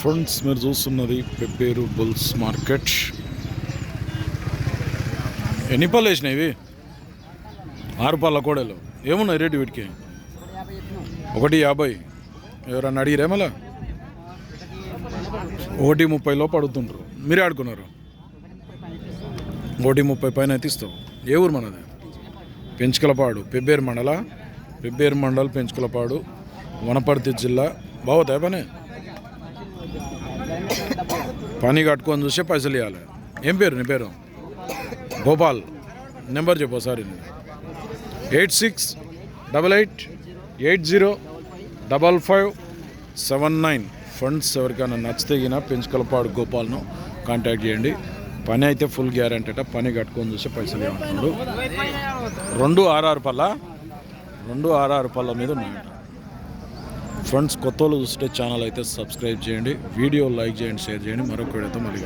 Friends మీరు చూస్తున్నది pepper bulls market. ఎన్ని పళ్ళు వేసినాయి ఇవి? ఆరు పళ్ళ కోడలు. ఏమున్నాయి రేటు వీటికి? ఒకటి యాభై. ఎవరన్నా అడిగిరే మళ్ళా? ఒకటి ముప్పై లోపు అడుగుతుంటారు మీరే ఆడుకున్నారు? ఒకటి ముప్పై పైన అయితే ఏ ఊరు మనది? పెంచుకలపాడు. పెబ్బేరు మండల. పెబ్బేరు మండల్ పెంచుకలపాడు. వనపర్తి జిల్లా. బాగుతాయి పనే? పని కట్టుకొని చూస్తే పైసలు ఇవ్వాలి. ఏం పేరు నీ పేరు? గోపాల్. నెంబర్ చెప్పు ఒకసారి eight six double eight eight zero double five seven nine. Funds ఎవరికైనా నచ్చితే గిన పెంచుకలపాడు గోపాల్ను కాంటాక్ట్ చేయండి. పని అయితే ఫుల్ గ్యారంటీ అట. పని కట్టుకొని చూస్తే పైసలు ఏమంటున్నాడు రెండు ఆర్ఆర్ పళ్ళ? రెండు ఆర్ఆర్ పళ్ళ మీద ఉన్నాయంట. ఫ్రెండ్స్ కొత్త వాళ్ళు చూస్తే ఛానల్ అయితే సబ్స్క్రైబ్ చేయండి. వీడియో లైక్ చేయండి షేర్ చేయండి. మరొక వీడియోతో మళ్ళీ